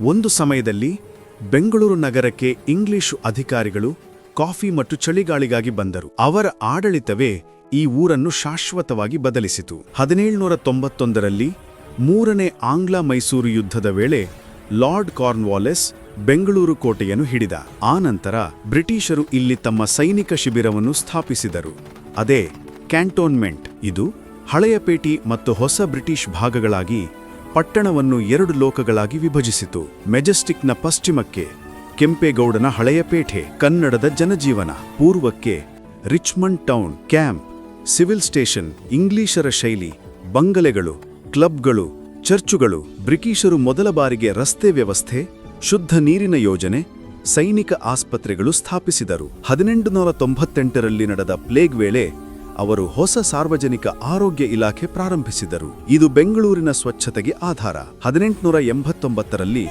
ಒಂದು ಸಮಯದಲ್ಲಿ ಬೆಂಗಳೂರು ನಗರಕ್ಕೆ ಇಂಗ್ಲಿಷು ಅಧಿಕಾರಿಗಳು ಕಾಫಿ ಮತ್ತು ಚಳಿಗಾಳಿಗಾಗಿ ಬಂದರು. ಅವರ ಆಡಳಿತವೇ ಈ ಊರನ್ನು ಶಾಶ್ವತವಾಗಿ ಬದಲಿಸಿತು. ಹದಿನೇಳುನೂರ ತೊಂಬತ್ತೊಂದರಲ್ಲಿ ಮೂರನೇ ಆಂಗ್ಲ ಮೈಸೂರು ಯುದ್ಧದ ವೇಳೆ ಲಾರ್ಡ್ ಕಾರ್ನ್ವಾಲೆಸ್ ಬೆಂಗಳೂರು ಕೋಟೆಯನ್ನು ಹಿಡಿದ. ಆನಂತರ ಬ್ರಿಟಿಷರು ಇಲ್ಲಿ ತಮ್ಮ ಸೈನಿಕ ಶಿಬಿರವನ್ನು ಸ್ಥಾಪಿಸಿದರು. ಅದೇ ಕ್ಯಾಂಟೋನ್ಮೆಂಟ್. ಇದು ಹಳೆಯಪೇಟಿ ಮತ್ತು ಹೊಸ ಬ್ರಿಟಿಷ್ ಭಾಗಗಳಾಗಿ ಪಟ್ಟಣವನ್ನು ಎರಡು ಲೋಕಗಳಾಗಿ ವಿಭಜಿಸಿತು. ಮೆಜೆಸ್ಟಿಕ್ನ ಪಶ್ಚಿಮಕ್ಕೆ ಕೆಂಪೇಗೌಡನ ಹಳೆಯ ಪೇಟೆ ಕನ್ನಡದ ಜನಜೀವನ, ಪೂರ್ವಕ್ಕೆ Richmond town camp, civil station, ಇಂಗ್ಲಿಷರ ಶೈಲಿ, ಬಂಗಲೆಗಳು, ಕ್ಲಬ್ಗಳು, ಚರ್ಚುಗಳು, ಬ್ರಿಟಿಷರು ಮೊದಲ ಬಾರಿಗೆ ರಸ್ತೆ ವ್ಯವಸ್ಥೆ, ಶುದ್ಧ ನೀರಿನ ಯೋಜನೆ, ಸೈನಿಕ ಆಸ್ಪತ್ರೆಗಳು ಸ್ಥಾಪಿಸಿದರು. ಹದಿನೆಂಟು ನೂರ ತೊಂಬತ್ತೆಂಟರಲ್ಲಿ ನಡೆದ ಪ್ಲೇಗ್ ವೇಳೆ ಅವರು ಹೊಸ ಸಾರ್ವಜನಿಕ ಆರೋಗ್ಯ ಇಲಾಖೆ ಪ್ರಾರಂಭಿಸಿದರು. ಇದು ಬೆಂಗಳೂರಿನ ಸ್ವಚ್ಛತೆಗೆ ಆಧಾರ. ಹದಿನೆಂಟುನೂರ ಎಂಬತ್ತೊಂಬತ್ತರಲ್ಲಿ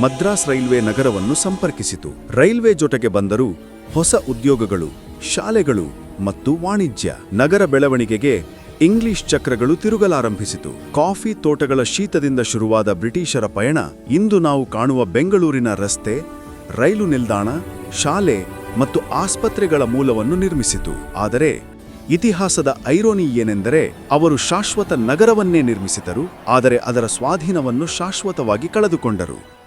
ಮದ್ರಾಸ್ ರೈಲ್ವೆ ನಗರವನ್ನು ಸಂಪರ್ಕಿಸಿತು. ರೈಲ್ವೆ ಜೊತೆಗೆ ಬಂದರೂ ಹೊಸ ಉದ್ಯೋಗಗಳು, ಶಾಲೆಗಳು ಮತ್ತು ವಾಣಿಜ್ಯ. ನಗರ ಬೆಳವಣಿಗೆಗೆ ಇಂಗ್ಲಿಷ್ ಚಕ್ರಗಳು ತಿರುಗಲಾರಂಭಿಸಿತು. ಕಾಫಿ ತೋಟಗಳ ಶೀತದಿಂದ ಶುರುವಾದ ಬ್ರಿಟಿಷರ ಪಯಣ, ಇಂದು ನಾವು ಕಾಣುವ ಬೆಂಗಳೂರಿನ ರಸ್ತೆ, ರೈಲು ನಿಲ್ದಾಣ, ಶಾಲೆ ಮತ್ತು ಆಸ್ಪತ್ರೆಗಳ ಮೂಲವನ್ನು ನಿರ್ಮಿಸಿತು. ಆದರೆ ಇತಿಹಾಸದ ಐರೋನಿ ಏನೆಂದರೆ ಅವರು ಶಾಶ್ವತ ನಗರವನ್ನೇ ನಿರ್ಮಿಸಿದರು ಆದರೆ ಅದರ ಸ್ವಾಧೀನವನ್ನು ಶಾಶ್ವತವಾಗಿ ಕಳೆದುಕೊಂಡರು.